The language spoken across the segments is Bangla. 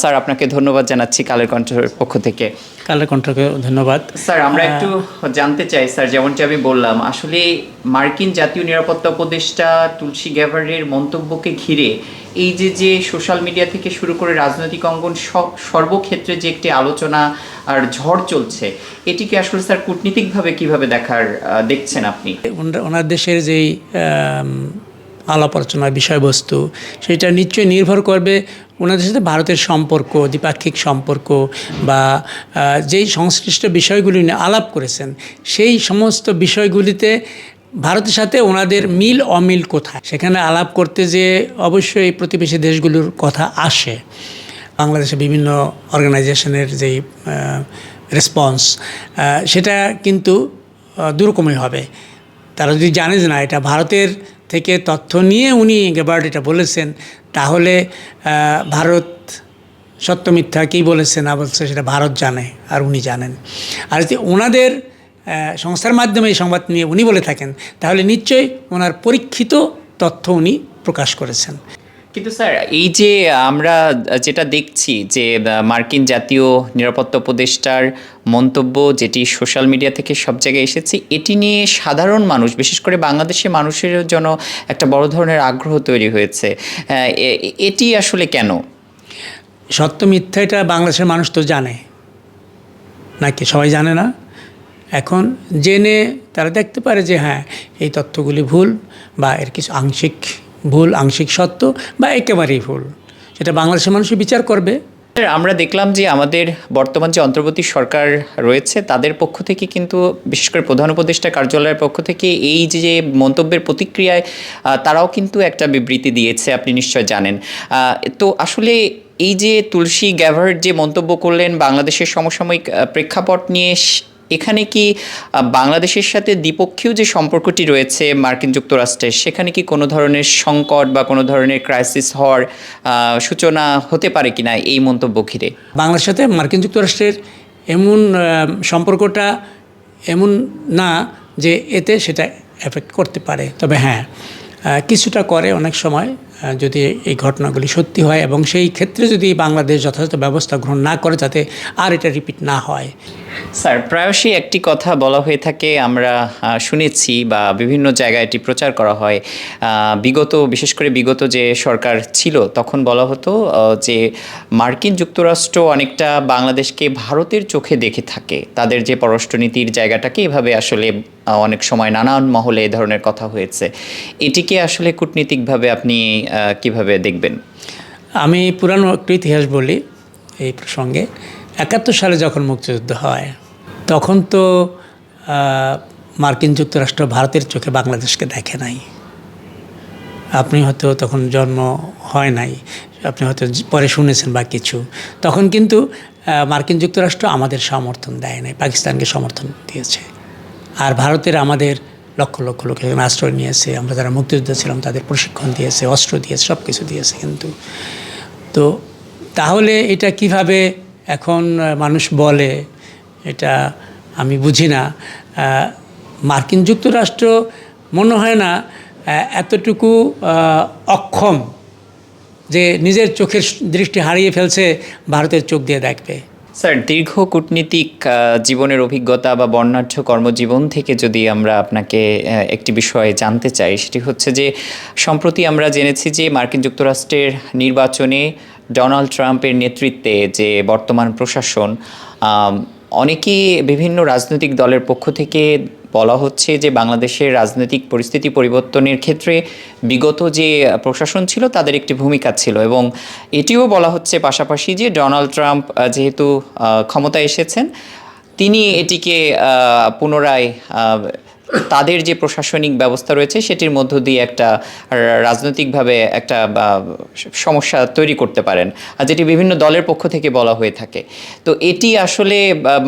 স্যার আপনাকে ধন্যবাদ জানাচ্ছি কালের কণ্ঠের পক্ষ থেকে। কালের কণ্ঠকে ধন্যবাদ। স্যার আমরা একটু জানতে চাই স্যার যেমনটি আমি বললাম আসলে মার্কিন জাতীয় নিরাপত্তা উপদেষ্টা তুলসী গ্যাভারের মন্তব্যকে ঘিরে এই যে যে সোশ্যাল মিডিয়া থেকে শুরু করে রাজনৈতিক অঙ্গন সব সর্বক্ষেত্রে যে একটি আলোচনা আর ঝড় চলছে এটিকে আসলে স্যার কূটনীতিকভাবে কীভাবে দেখার দেখছেন আপনি? ওনার- দেশের যেই আলাপ আলোচনার বিষয়বস্তু, সেটা নিশ্চয়ই নির্ভর করবে ওনাদের সাথে ভারতের সম্পর্ক, দ্বিপাক্ষিক সম্পর্ক বা যেই সংশ্লিষ্ট বিষয়গুলি নিয়ে আলাপ করেছেন, সেই সমস্ত বিষয়গুলিতে ভারতের সাথে ওনাদের মিল অমিল কোথায়? সেখানে আলাপ করতে যে অবশ্যই প্রতিবেশী দেশগুলোর কথা আসে। বাংলাদেশে বিভিন্ন অর্গানাইজেশনের যেই রেসপন্স সেটা কিন্তু দুরকমই হবে। তারা যদি জানে যে না, এটা ভারতের থেকে তথ্য নিয়ে উনি গেবার্ড এটা বলেছেন, তাহলে ভারত সত্য মিথ্যা কী বলেছে না বলছে সেটা ভারত জানে আর উনি জানেন। আর যদি ওনাদের সংস্থার মাধ্যমে এই সংবাদ নিয়ে উনি বলে থাকেন, তাহলে নিশ্চয়ই ওনার পরীক্ষিত তথ্য উনি প্রকাশ করেছেন। কিন্তু স্যার, এই যে আমরা যেটা দেখছি যে মার্কিন জাতীয় নিরাপত্তা উপদেষ্টার মন্তব্য যেটি সোশ্যাল মিডিয়া থেকে সব জায়গায় এসেছে, এটি নিয়ে সাধারণ মানুষ, বিশেষ করে বাংলাদেশের মানুষের জন্য একটা বড় ধরনের আগ্রহ তৈরি হয়েছে এটি আসলে কেন? সত্য মিথ্যা এটা বাংলাদেশের মানুষ তো জানে। নাকি সবাই জানে না? এখন জেনে তারা দেখতে পারে যে হ্যাঁ এই তথ্যগুলি ভুল বা এর কিছু আংশিক ভুল, আংশিক সত্য বা একেবারেই ভুল। সেটা বাংলাদেশের মানুষই বিচার করবে। আমরা দেখলাম যে আমাদের বর্তমান যে অন্তর্বর্তী সরকার রয়েছে, তাদের পক্ষ থেকে কিন্তু, বিশেষ করে প্রধান উপদেষ্টা কার্যালয়ের পক্ষ থেকে এই যে মন্তব্যের প্রতিক্রিয়ায় তারাও কিন্তু একটা বিবৃতি দিয়েছে, আপনি নিশ্চয় জানেন। তো আসলে এই যে তুলসী গ্যাভার যে মন্তব্য করলেন, বাংলাদেশের সমসাময়িক প্রেক্ষাপট নিয়ে এখানে কি বাংলাদেশের সাথে দ্বিপক্ষীয় যে সম্পর্কটি রয়েছে মার্কিন যুক্তরাষ্ট্রের সেখানে কি কোনো ধরনের সংকট বা কোনো ধরনের ক্রাইসিস হওয়ার সূচনা হতে পারে কিনা এই মন্তব্য ঘিরে? বাংলার সাথে মার্কিন যুক্তরাষ্ট্রের এমন সম্পর্কটা এমন না যে এতে সেটা এফেক্ট করতে পারে। তবে হ্যাঁ কিছুটা করে অনেক সময় যদি এই ঘটনাগুলি সত্যি হয় এবং সেই ক্ষেত্রে যদি বাংলাদেশ যথাযথ ব্যবস্থা গ্রহণ না করে, যাতে আর এটা রিপিট না হয়। স্যার, প্রায়শই একটি কথা বলা হয়ে থাকে, আমরা শুনেছি বা বিভিন্ন জায়গায় এটি প্রচার করা হয়। বিগত, বিশেষ করে বিগত যে সরকার ছিল, তখন বলা হতো যে মার্কিন যুক্তরাষ্ট্র অনেকটা বাংলাদেশকে ভারতের চোখে দেখে থাকে। তাদের যে পররাষ্ট্রনীতির জায়গাটাকে এভাবে আসলে অনেক সময় নানান মহলে এ ধরনের কথা হয়েছে। এটিকে আসলে কূটনীতিকভাবে আপনি কীভাবে দেখবেন? আমি পুরানো একটু ইতিহাস বলি এই প্রসঙ্গে। একাত্তর সালে যখন মুক্তিযুদ্ধ হয়, তখন তো মার্কিন যুক্তরাষ্ট্র ভারতের চোখে বাংলাদেশকে দেখে নাই। আপনি হয়তো তখন জন্ম হয় নাই, আপনি হয়তো পরে শুনেছেন বা কিছু। তখন কিন্তু মার্কিন যুক্তরাষ্ট্র আমাদের সমর্থন দেয় নাই, পাকিস্তানকে সমর্থন দিয়েছে। আর ভারতের আমাদের লক্ষ লক্ষ লোক এখানে আশ্রয় নিয়েছে, আমরা যারা মুক্তিযুদ্ধ ছিলাম তাদের প্রশিক্ষণ দিয়েছে, অস্ত্র দিয়েছে সব কিছু দিয়েছে কিন্তু। তো তাহলে এটা কীভাবে এখন মানুষ বলে, এটা আমি বুঝি না মার্কিন যুক্তরাষ্ট্র মনে হয় না এতটুকু অক্ষম যে নিজের চোখের দৃষ্টি হারিয়ে ফেলছে, ভারতের চোখ দিয়ে দেখবে স্যার, দীর্ঘ কূটনীতিক জীবনের অভিজ্ঞতা বা বর্ণাঢ্য কর্মজীবন থেকে যদি আমরা আপনাকে একটি বিষয়ে জানতে চাই, সেটি হচ্ছে যে, সম্প্রতি আমরা জেনেছি যে মার্কিন যুক্তরাষ্ট্রের নির্বাচনে ডোনাল্ড ট্রাম্পের নেতৃত্বে যে বর্তমান প্রশাসন অনেকেই বিভিন্ন রাজনৈতিক দলের পক্ষ থেকে বলা হচ্ছে যে বাংলাদেশের রাজনৈতিক পরিস্থিতি পরিবর্তনের ক্ষেত্রে বিগত যে প্রশাসন ছিল, তাদের একটি ভূমিকা ছিল এবং এটিও বলা হচ্ছে পাশাপাশি যে ডোনাল্ড ট্রাম্প যেহেতু ক্ষমতায় এসেছেন, তিনি এটিকে পুনরায় তাদের যে প্রশাসনিক ব্যবস্থা রয়েছে, সেটির মধ্য দিয়ে একটা রাজনৈতিকভাবে একটা সমস্যা তৈরি করতে পারেন, আর যেটি বিভিন্ন দলের পক্ষ থেকে বলা হয়ে থাকে। তো এটি আসলে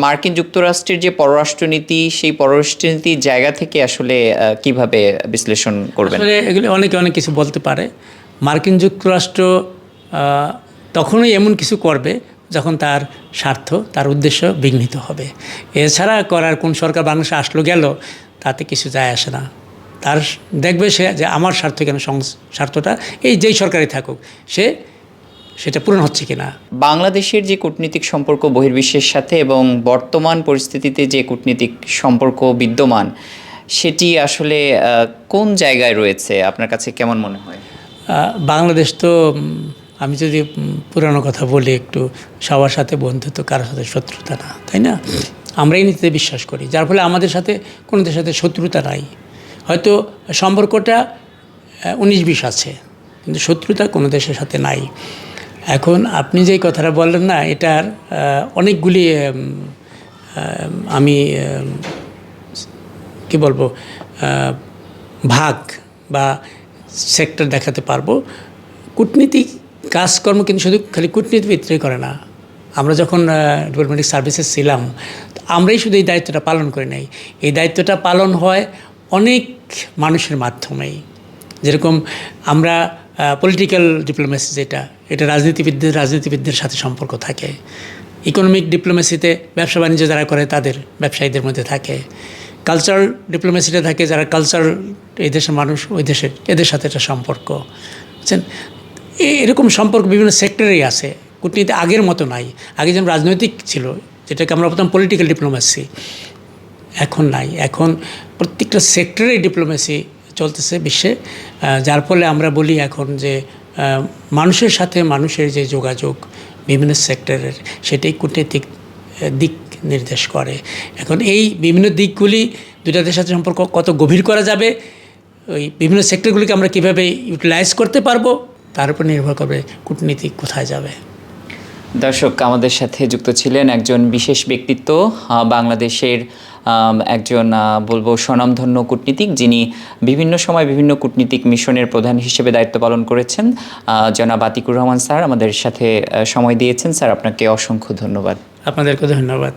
মার্কিন যুক্তরাষ্ট্রের যে পররাষ্ট্রনীতি, সেই পররাষ্ট্রনীতির জায়গা থেকে আসলে কীভাবে বিশ্লেষণ করবেন? এগুলি অনেকে অনেক কিছু বলতে পারে। মার্কিন যুক্তরাষ্ট্র তখনই এমন কিছু করবে যখন তার স্বার্থ, তার উদ্দেশ্য বিঘ্নিত হবে। এছাড়া করার কোন সরকার বাংলাদেশে আসলো, গেল তাতে কিছু যায় আসে না। তার দেখবে সে যে আমার স্বার্থ কেন স্বার্থটা এই যেই সরকারই থাকুক সে সেটা পূরণ হচ্ছে কিনা। বাংলাদেশের যে কূটনীতিক সম্পর্ক বহির্বিশ্বের সাথে এবং বর্তমান পরিস্থিতিতে যে কূটনীতিক সম্পর্ক বিদ্যমান সেটি আসলে কোন জায়গায় রয়েছে? আপনার কাছে কেমন মনে হয়? বাংলাদেশ তো আমি যদি পুরানো কথা বলি একটু সবার সাথে বন্ধুত্ব কারোর সাথে শত্রুতা না তাই না? আমরা এই নীতিতে বিশ্বাস করি, যার ফলে আমাদের সাথে কোনো দেশের সাথে শত্রুতা নাই। হয়তো সম্পর্কটা উনিশ বিশ আছে, কিন্তু শত্রুতা কোনো দেশের সাথে নাই। এখন আপনি যেই কথাটা বললেন না, এটার অনেকগুলি আমি কি বলব ভাগ বা সেক্টর দেখাতে পারব। কূটনীতিক কাজকর্ম কিন্তু শুধু খালি কূটনীতি ভিত্তিতে করে না। আমরা যখন ডিপার্টমেন্টিক সার্ভিসে ছিলাম আমরাই শুধু এই দায়িত্বটা পালন করে নেই। এই দায়িত্বটা পালন হয় অনেক মানুষের মাধ্যমেই। যেরকম আমরা পলিটিক্যাল ডিপ্লোমেসি যেটা, এটা রাজনীতিবিদদের রাজনীতিবিদদের সাথে সম্পর্ক থাকে। ইকোনমিক ডিপ্লোমেসিতে ব্যবসা বাণিজ্য যারা করে, তাদের ব্যবসায়ীদের মধ্যে থাকে। কালচারাল ডিপ্লোমেসিতে থাকে যারা কালচার এই দেশের মানুষ, ওই দেশের, এদের সাথে একটা সম্পর্ক। বুঝছেন? এরকম সম্পর্ক বিভিন্ন সেক্টরেই আছে। কূটনীতি আগের মতো নাই। আগে যেমন রাজনৈতিক ছিল যেটাকে আমরা বলতাম পলিটিক্যাল ডিপ্লোমেসি এখন নাই। এখন প্রত্যেকটা সেক্টরে ডিপ্লোমেসি চলতেছে বিশ্বে যার ফলে আমরা বলি এখন যে মানুষের সাথে মানুষের যে যোগাযোগ বিভিন্ন সেক্টরের সেটাই কূটনৈতিক দিক নির্দেশ করে। এখন এই বিভিন্ন দিকগুলি দুটা দেশের সাথে সম্পর্ক কত গভীর করা যাবে, ওই বিভিন্ন সেক্টরগুলিকে আমরা কীভাবে ইউটিলাইজ করতে পারব, তার উপর নির্ভর করবে কূটনীতি কোথায় যাবে। দর্শক, আমাদের সাথে যুক্ত ছিলেন একজন বিশেষ ব্যক্তিত্ব বাংলাদেশের একজন বলব স্বনামধন্য কূটনীতিক যিনি বিভিন্ন সময় বিভিন্ন কূটনীতিক মিশনের প্রধান হিসেবে দায়িত্ব পালন করেছেন। জনাব আতিকুর রহমান স্যার আমাদের সাথে সময় দিয়েছেন। স্যার, আপনাকে অসংখ্য ধন্যবাদ। আপনাদেরকে ধন্যবাদ।